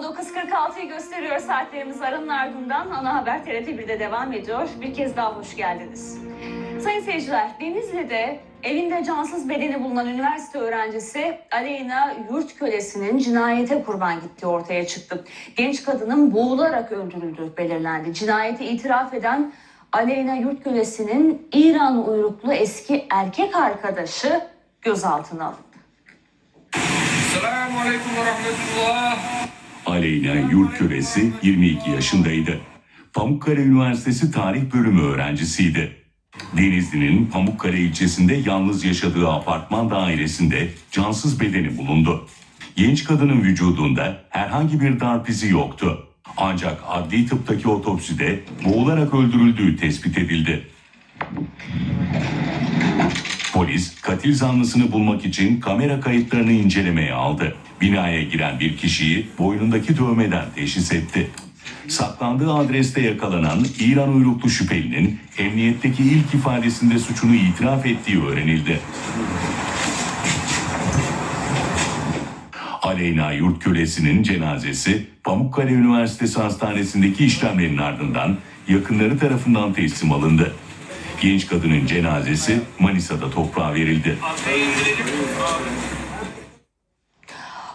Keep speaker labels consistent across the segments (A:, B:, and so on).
A: 19.46'yı gösteriyor saatlerimiz aranın ardından ana haber TRT 1'de devam ediyor. Bir kez daha hoş geldiniz. Sayın seyirciler, Denizli'de evinde cansız bedeni bulunan üniversite öğrencisi Aleyna Yurt Kölesi'nin cinayete kurban gittiği ortaya çıktı. Genç kadının boğularak öldürüldüğü belirlendi. Cinayeti itiraf eden Aleyna Yurt Kölesi'nin İran uyruklu eski erkek arkadaşı gözaltına alındı.
B: Selamun Aleyküm ve Rahmetullah.
C: Aleyna yurt kölesi 22 yaşındaydı. Pamukkale Üniversitesi Tarih Bölümü öğrencisiydi. Denizli'nin Pamukkale ilçesinde yalnız yaşadığı apartman dairesinde cansız bedeni bulundu. Genç kadının vücudunda herhangi bir darp izi yoktu. Ancak adli tıptaki otopside boğularak öldürüldüğü tespit edildi. Polis katil zanlısını bulmak için kamera kayıtlarını incelemeye aldı. Binaya giren bir kişiyi boynundaki dövmeden teşhis etti. Saklandığı adreste yakalanan İran uyruklu şüphelinin emniyetteki ilk ifadesinde suçunu itiraf ettiği öğrenildi. Aleyna Yurt Kölesi'nin cenazesi Pamukkale Üniversitesi Hastanesi'ndeki işlemlerin ardından yakınları tarafından teslim alındı. Genç kadının cenazesi Manisa'da toprağa verildi.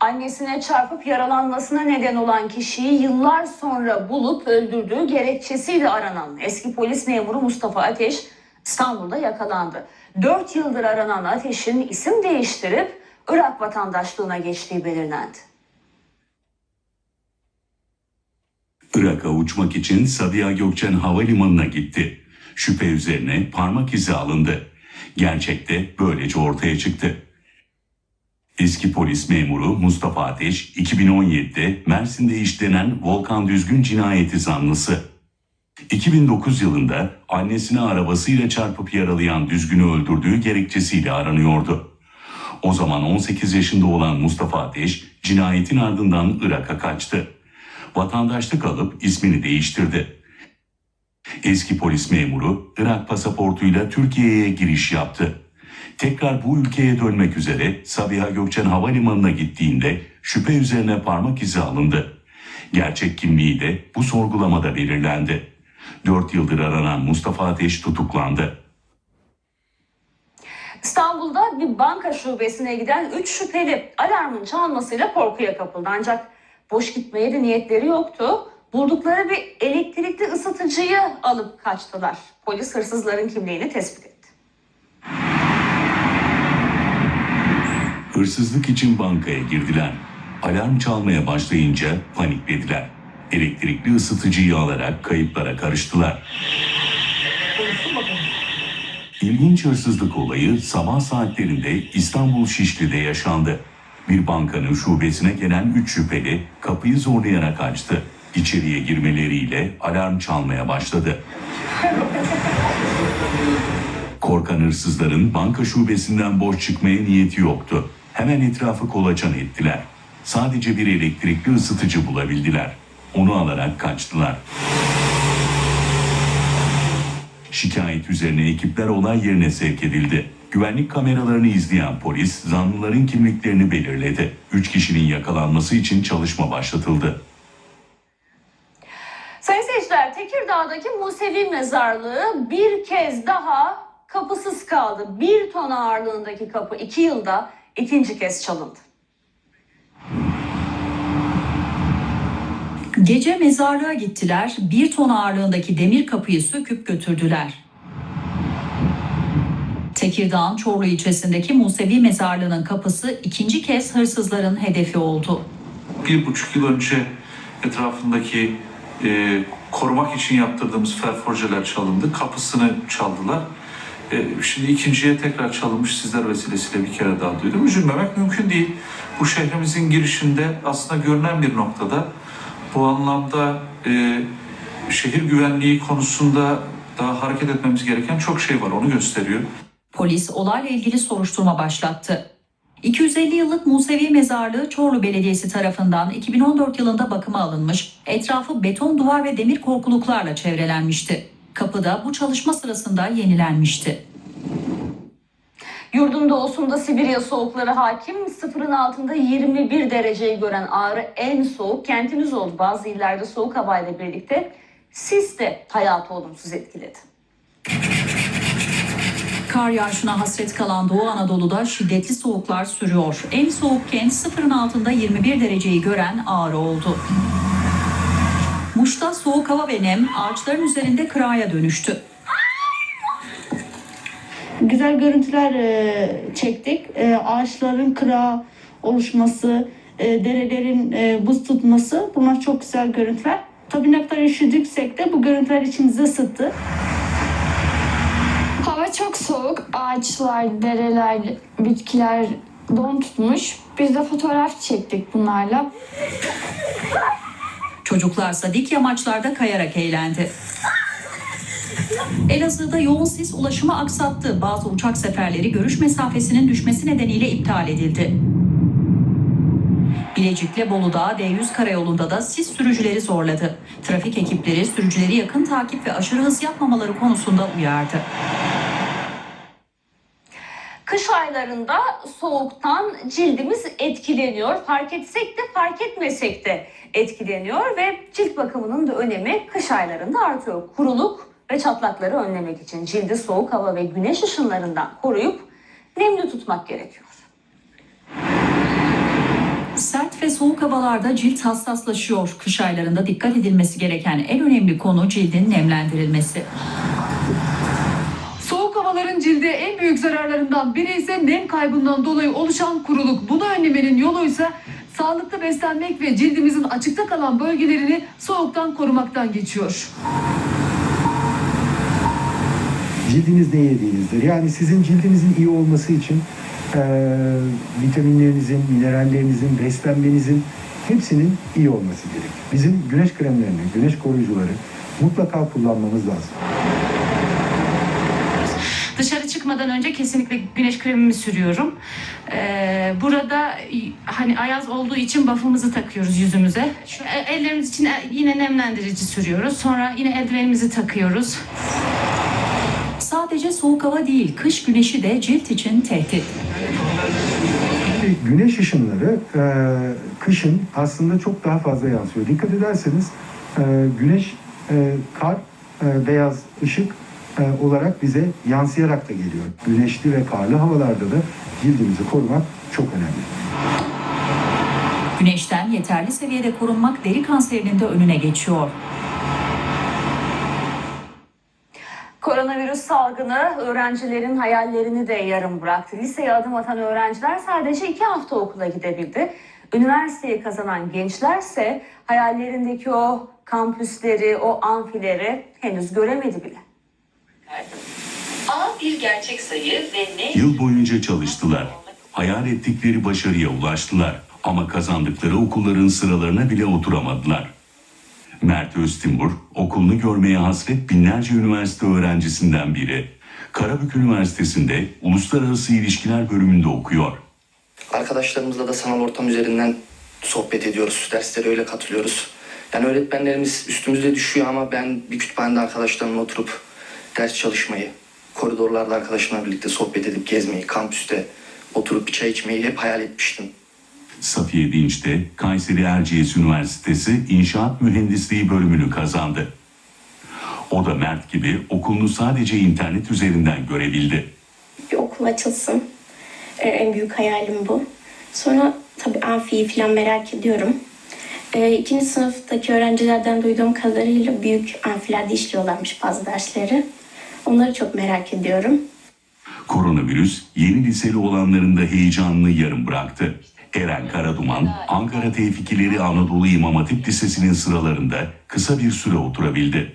A: Annesine çarpıp yaralanmasına neden olan kişiyi yıllar sonra bulup öldürdüğü gerekçesiyle aranan eski polis memuru Mustafa Ateş İstanbul'da yakalandı. 4 yıldır aranan Ateş'in isim değiştirip Irak vatandaşlığına geçtiği belirlendi.
C: Irak'a uçmak için Sabiha Gökçen Havalimanı'na gitti. Şüphe üzerine parmak izi alındı. Gerçekte böylece ortaya çıktı. Eski polis memuru Mustafa Ateş 2017'de Mersin'de işlenen Volkan Düzgün cinayeti zanlısı. 2009 yılında annesini arabasıyla çarpıp yaralayan Düzgün'ü öldürdüğü gerekçesiyle aranıyordu. O zaman 18 yaşında olan Mustafa Ateş cinayetin ardından Irak'a kaçtı. Vatandaşlık alıp ismini değiştirdi. Eski polis memuru Irak pasaportuyla Türkiye'ye giriş yaptı. Tekrar bu ülkeye dönmek üzere Sabiha Gökçen Havalimanı'na gittiğinde şüphe üzerine parmak izi alındı. Gerçek kimliği de bu sorgulamada belirlendi. 4 yıldır aranan Mustafa Ateş tutuklandı.
A: İstanbul'da bir banka şubesine giden 3 şüpheli alarmın çalmasıyla korkuya kapıldı. Ancak boş gitmeye de niyetleri yoktu. Buldukları bir elektrikli ısıtıcıyı alıp kaçtılar. Polis hırsızların kimliğini tespit etti.
C: Hırsızlık için bankaya girdiler. Alarm çalmaya başlayınca paniklediler. Elektrikli ısıtıcıyı alarak kayıplara karıştılar. İlginç hırsızlık olayı sabah saatlerinde İstanbul Şişli'de yaşandı. Bir bankanın şubesine gelen 3 şüpheli kapıyı zorlayarak açtı. İçeriye girmeleriyle alarm çalmaya başladı. Korkan hırsızların banka şubesinden boş çıkmaya niyeti yoktu. Hemen etrafı kolaçan ettiler. Sadece bir elektrikli ısıtıcı bulabildiler. Onu alarak kaçtılar. Şikayet üzerine ekipler olay yerine sevk edildi. Güvenlik kameralarını izleyen polis zanlıların kimliklerini belirledi. Üç kişinin yakalanması için çalışma başlatıldı.
A: Seyirciler, Tekirdağ'daki Musevi mezarlığı bir kez daha kapısız kaldı. Bir ton ağırlığındaki kapı iki yılda ikinci kez çalındı.
D: Gece mezarlığa gittiler, bir ton ağırlığındaki demir kapıyı söküp götürdüler. Tekirdağ'ın Çorlu ilçesindeki Musevi mezarlığının kapısı ikinci kez hırsızların hedefi oldu.
E: bir buçuk yıl önce etrafındaki e, korumak için yaptırdığımız ferforjeler çalındı. Kapısını çaldılar. E, şimdi ikinciye tekrar çalınmış sizler vesilesiyle bir kere daha duydum. Üzülmemek mümkün değil. Bu şehrimizin girişinde aslında görünen bir noktada bu anlamda e, şehir güvenliği konusunda daha hareket etmemiz gereken çok şey var. Onu gösteriyor.
D: Polis olayla ilgili soruşturma başlattı. 250 yıllık Musevi mezarlığı Çorlu Belediyesi tarafından 2014 yılında bakıma alınmış, etrafı beton duvar ve demir korkuluklarla çevrelenmişti. Kapı da bu çalışma sırasında yenilenmişti.
A: Yurdun doğusunda Sibirya soğukları hakim. Sıfırın altında 21 dereceyi gören Ağrı en soğuk kentimiz oldu. Bazı illerde soğuk havayla birlikte sis de hayatı olumsuz etkiledi.
D: Kar yağışına hasret kalan Doğu Anadolu'da şiddetli soğuklar sürüyor. En soğuk kent sıfırın altında 21 dereceyi gören Ağrı oldu. Muş'ta soğuk hava ve nem ağaçların üzerinde kıraya dönüştü.
F: güzel görüntüler e, çektik. E, ağaçların kıra oluşması, e, derelerin buz tutması bunlar çok güzel görüntüler. Tabii ne kadar üşüdüksek de bu görüntüler içimizi ısıttı.
G: Çok soğuk. Ağaçlar, dereler, bitkiler don tutmuş. Biz de fotoğraf çektik bunlarla.
D: Çocuklarsa dik yamaçlarda kayarak eğlendi. Elazığ'da yoğun sis ulaşımı aksattı. Bazı uçak seferleri görüş mesafesinin düşmesi nedeniyle iptal edildi. Bilecik'le Bolu'da D100 karayolunda da sis sürücüleri zorladı. Trafik ekipleri sürücüleri yakın takip ve aşırı hız yapmamaları konusunda uyardı.
A: Kış aylarında soğuktan cildimiz etkileniyor. Fark etsek de fark etmesek de etkileniyor ve cilt bakımının da önemi kış aylarında artıyor. Kuruluk ve çatlakları önlemek için cildi soğuk hava ve güneş ışınlarından koruyup nemli tutmak gerekiyor.
D: Sert ve soğuk havalarda cilt hassaslaşıyor. Kış aylarında dikkat edilmesi gereken en önemli konu cildin nemlendirilmesi.
H: Havaların cilde en büyük zararlarından biri ise nem kaybından dolayı oluşan kuruluk. Bunu önlemenin yolu ise sağlıklı beslenmek ve cildimizin açıkta kalan bölgelerini soğuktan korumaktan geçiyor.
I: cildiniz ne yediğinizdir. Yani sizin cildinizin iyi olması için eee, vitaminlerinizin, minerallerinizin, beslenmenizin hepsinin iyi olması gerek. Bizim güneş kremlerini, güneş koruyucuları mutlaka kullanmamız lazım.
J: Dışarı çıkmadan önce kesinlikle güneş kremimi sürüyorum. Ee, burada hani ayaz olduğu için buff'ımızı takıyoruz yüzümüze. Şu e- ellerimiz için e- yine nemlendirici sürüyoruz. Sonra yine eldivenimizi takıyoruz.
D: Sadece soğuk hava değil, kış güneşi de cilt için tehdit.
I: Şimdi güneş ışınları eee, kışın aslında çok daha fazla yansıyor. Dikkat ederseniz eee, güneş eee, kar, eee, beyaz ışık olarak bize yansıyarak da geliyor. Güneşli ve karlı havalarda da cildimizi korumak çok önemli.
D: Güneşten yeterli seviyede korunmak deri kanserinin de önüne geçiyor.
A: Koronavirüs salgını öğrencilerin hayallerini de yarım bıraktı. Liseye adım atan öğrenciler sadece iki hafta okula gidebildi. Üniversiteyi kazanan gençlerse hayallerindeki o kampüsleri, o amfileri henüz göremedi bile.
D: A bir gerçek sayı ve ne
C: Yıl boyunca çalıştılar. Hayal ettikleri başarıya ulaştılar ama kazandıkları okulların sıralarına bile oturamadılar. Mert Öztimur, okulunu görmeye hasret binlerce üniversite öğrencisinden biri. Karabük Üniversitesi'nde Uluslararası İlişkiler bölümünde okuyor.
K: Arkadaşlarımızla da sanal ortam üzerinden sohbet ediyoruz. Derslere öyle katılıyoruz. Yani öğretmenlerimiz üstümüze düşüyor ama ben bir kütüphanede arkadaşlarımla oturup ders çalışmayı, koridorlarda arkadaşımla birlikte sohbet edip gezmeyi, kampüste oturup bir çay içmeyi hep hayal etmiştim.
C: Safiye Dinç de Kayseri Erciyes Üniversitesi İnşaat Mühendisliği bölümünü kazandı. O da Mert gibi okulunu sadece internet üzerinden görebildi.
L: bir okul açılsın. Ee, en büyük hayalim bu. Sonra tabii amfiyi falan merak ediyorum. Ee, ikinci sınıftaki öğrencilerden duyduğum kadarıyla büyük amfilerde işliyorlarmış bazı dersleri. Onları çok merak ediyorum.
C: Koronavirüs yeni liseli olanların da heyecanını yarım bıraktı. Eren Karaduman, Ankara Tevfikileri Anadolu İmam Hatip Lisesi'nin sıralarında kısa bir süre oturabildi.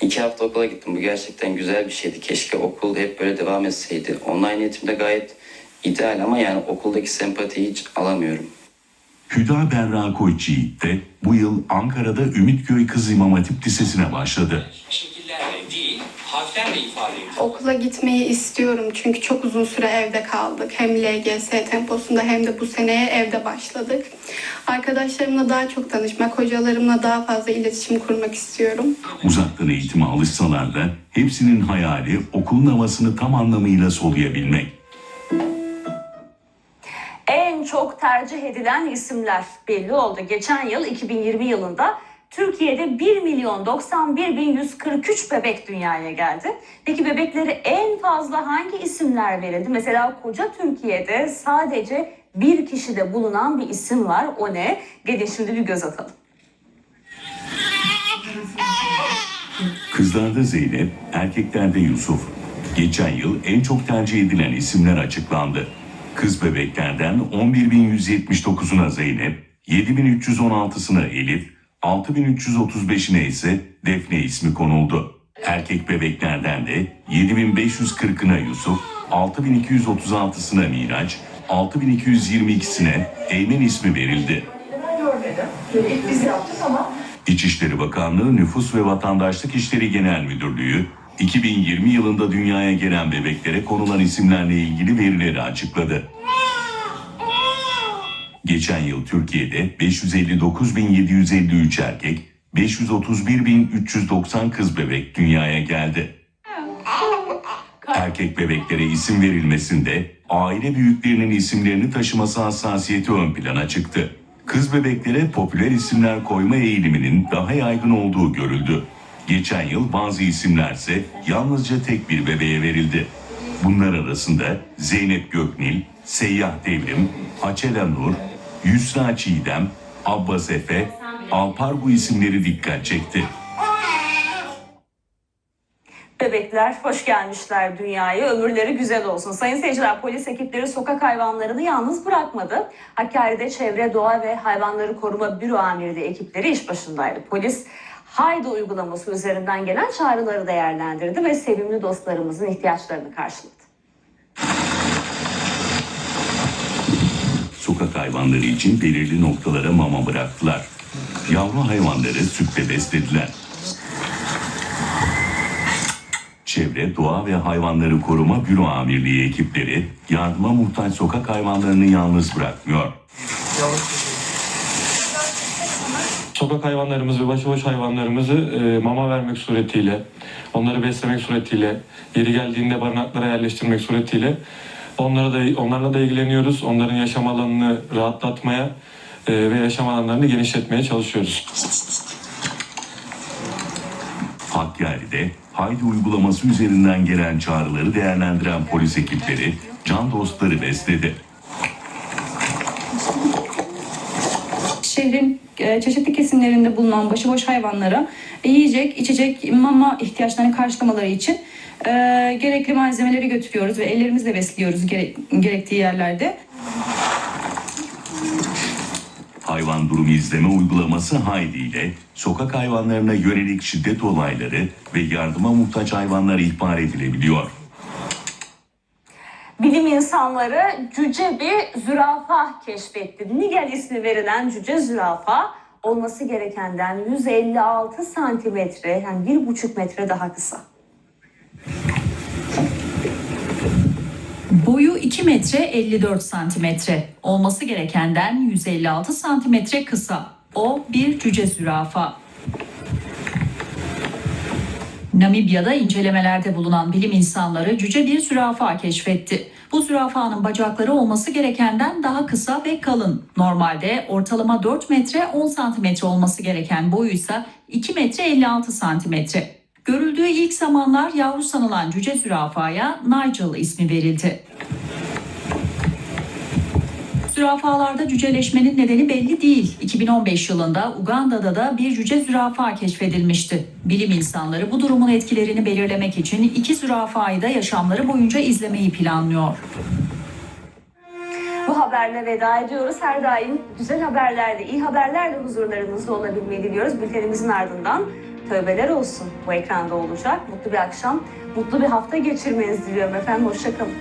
M: İki hafta okula gittim. Bu gerçekten güzel bir şeydi. Keşke okul hep böyle devam etseydi. Online eğitim de gayet ideal ama yani okuldaki sempatiyi hiç alamıyorum.
C: Hüda Berra Koçyiğit de bu yıl Ankara'da Ümitköy Kız İmam Hatip Lisesi'ne başladı.
B: Harflerle ifade edilir.
G: Okula gitmeyi istiyorum çünkü çok uzun süre evde kaldık. Hem LGS temposunda hem de bu seneye evde başladık. Arkadaşlarımla daha çok tanışmak, hocalarımla daha fazla iletişim kurmak istiyorum.
C: Uzaktan eğitime alışsalar da hepsinin hayali okulun havasını tam anlamıyla soluyabilmek.
A: çok tercih edilen isimler belli oldu. Geçen yıl 2020 yılında Türkiye'de 1 milyon 91 bin 143 bebek dünyaya geldi. Peki bebeklere en fazla hangi isimler verildi? Mesela koca Türkiye'de sadece bir kişide bulunan bir isim var. O ne? Gelin şimdi bir göz atalım.
C: Kızlarda Zeynep, erkeklerde Yusuf. Geçen yıl en çok tercih edilen isimler açıklandı. Kız bebeklerden 11.179'una Zeynep, 7.316'sına Elif, 6.335'ine ise Defne ismi konuldu. Erkek bebeklerden de 7.540'ına Yusuf, 6.236'sına Miraç, 6.222'sine Eymen ismi verildi. İçişleri Bakanlığı Nüfus ve Vatandaşlık İşleri Genel Müdürlüğü 2020 yılında dünyaya gelen bebeklere konulan isimlerle ilgili verileri açıkladı. Geçen yıl Türkiye'de 559.753 erkek, 531.390 kız bebek dünyaya geldi. Erkek bebeklere isim verilmesinde aile büyüklerinin isimlerini taşıması hassasiyeti ön plana çıktı. Kız bebeklere popüler isimler koyma eğiliminin daha yaygın olduğu görüldü. Geçen yıl bazı isimlerse yalnızca tek bir bebeğe verildi. Bunlar arasında Zeynep Göknil, Seyyah Devrim, Açela Nur, Yusra Çiğdem, Abbas Efe, Alpar bu isimleri dikkat çekti.
A: Bebekler hoş gelmişler dünyaya. Ömürleri güzel olsun. Sayın seyirciler polis ekipleri sokak hayvanlarını yalnız bırakmadı. Hakkari'de Çevre, Doğa ve Hayvanları Koruma Büro Amirliği ekipleri iş başındaydı. Polis Haydi uygulaması üzerinden gelen çağrıları değerlendirdi ve sevimli dostlarımızın ihtiyaçlarını karşıladı.
C: Sokak hayvanları için belirli noktalara mama bıraktılar. Yavru hayvanları sütle beslediler. Çevre, Doğa ve Hayvanları Koruma Büro Amirliği ekipleri yardıma muhtaç sokak hayvanlarını yalnız bırakmıyor.
N: Sokak hayvanlarımız ve başıboş hayvanlarımızı e, mama vermek suretiyle, onları beslemek suretiyle, yeri geldiğinde barınaklara yerleştirmek suretiyle onlara da onlarla da ilgileniyoruz. Onların yaşam alanını rahatlatmaya e, ve yaşam alanlarını genişletmeye çalışıyoruz.
C: Hakkari'de Haydi uygulaması üzerinden gelen çağrıları değerlendiren polis ekipleri can dostları besledi.
F: Şehrin e, çeşitli kesimlerinde bulunan başıboş hayvanlara yiyecek, içecek, mama ihtiyaçlarını karşılamaları için e, gerekli malzemeleri götürüyoruz ve ellerimizle besliyoruz gere- gerektiği yerlerde.
C: Hayvan durumu izleme uygulaması Haydi ile sokak hayvanlarına yönelik şiddet olayları ve yardıma muhtaç hayvanlar ihbar edilebiliyor.
A: Bilim insanları cüce bir zürafa keşfetti. Nigel ismi verilen cüce zürafa olması gerekenden 156 santimetre yani bir buçuk metre daha kısa.
D: Boyu 2 metre 54 santimetre. Olması gerekenden 156 santimetre kısa. O bir cüce zürafa. Namibya'da incelemelerde bulunan bilim insanları cüce bir zürafa keşfetti. Bu zürafanın bacakları olması gerekenden daha kısa ve kalın. Normalde ortalama 4 metre 10 santimetre olması gereken boyu ise 2 metre 56 santimetre. Görüldüğü ilk zamanlar yavru sanılan cüce zürafaya Nigel ismi verildi. Zürafalarda cüceleşmenin nedeni belli değil. 2015 yılında Uganda'da da bir cüce zürafa keşfedilmişti. Bilim insanları bu durumun etkilerini belirlemek için iki zürafayı da yaşamları boyunca izlemeyi planlıyor.
A: Bu haberle veda ediyoruz. Her daim güzel haberlerle, iyi haberlerle huzurlarınızda olabilmeyi diliyoruz. Bültenimizin ardından tövbeler olsun bu ekranda olacak. Mutlu bir akşam, mutlu bir hafta geçirmenizi diliyorum efendim. Hoşçakalın.